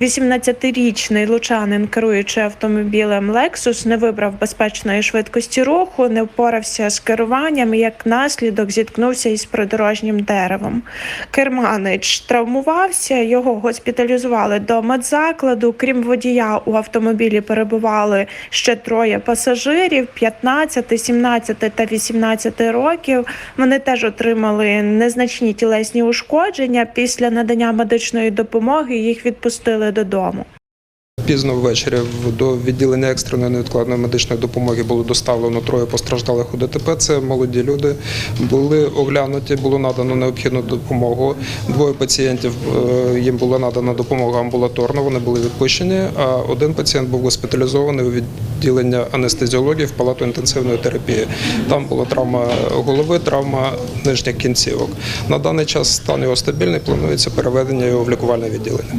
18-річний лучанин, керуючи автомобілем Lexus, не вибрав безпечної швидкості руху, не впорався з керуванням і як наслідок зіткнувся із придорожнім деревом. Керманич травмувався, його госпіталізували до медзакладу. Крім водія, у автомобілі перебували ще троє пасажирів 15, 17 та 18 років. Вони теж отримали незначні тілесні ушкодження. Після надання медичної допомоги їх відпустили додому. Пізно ввечері до відділення екстреної невідкладної медичної допомоги було доставлено троє постраждалих у ДТП. Це молоді люди. Були оглянуті, було надано необхідну допомогу. Двоє пацієнтів е, їм була надана допомога амбулаторно. Вони були відпущені. А один пацієнт був госпіталізований у відділення анестезіології в палату інтенсивної терапії. Там була травма голови, травма нижніх кінцівок. На даний час стан його стабільний. Планується переведення його в лікувальне відділення.